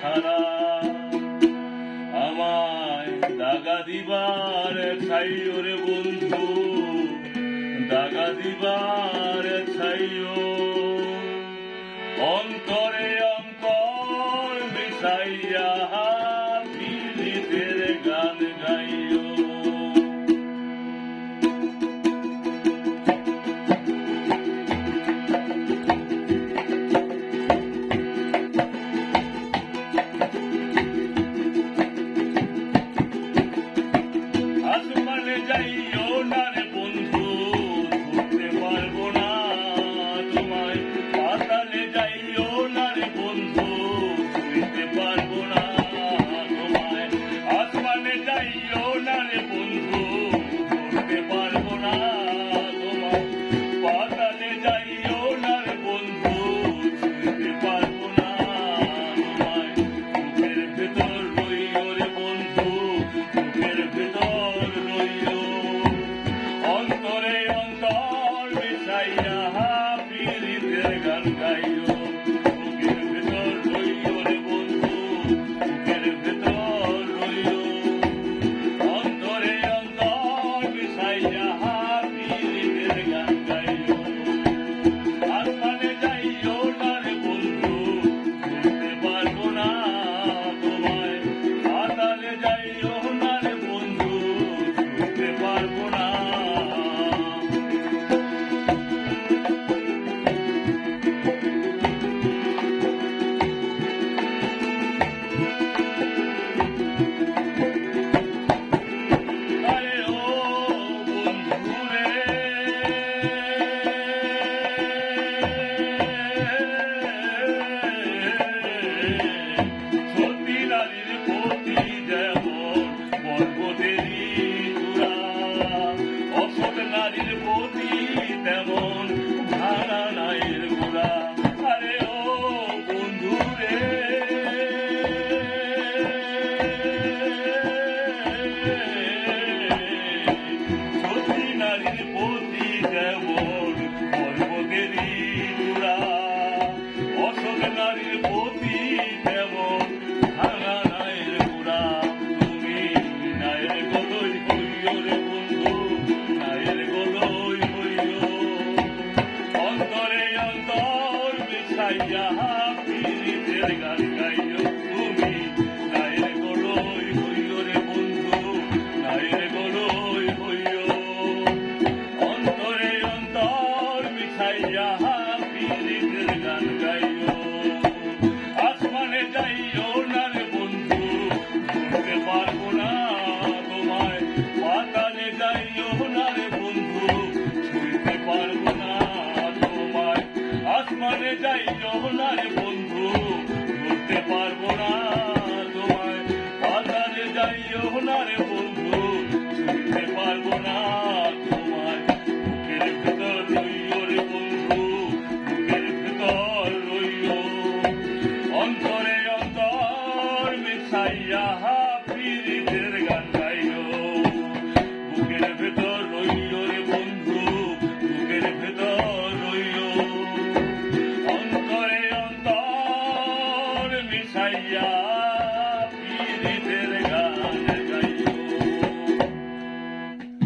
ছাড়া আমায় দাগা দিবার ছাইও রে বন্ধু দাগা দিবার ছাইও। অন্তরে আসমানে যাইও না নারীর প্রতি যেমন পর্বতেরই চূড়া অসৎ নারীর প্রতি তেমন ভাঙা নায়ের গোড়া, তুমি নায়ের গদই হইও রে বন্ধু, নায়ের গদই হইও অন্তরে অন্তর মিশাইয়া পীড়িতের গান অন্তর মিশাইয়া গান গাইও। আসমানে যাইও বন্ধু ধরতে পারব না তোমায়। পাতালে যাইও না রে বন্ধু ছুঁইতে পারব না তোমায়। আসমানে যাইও না বন্ধু ধরতে পারব না মিশাইয়া পীড়িতের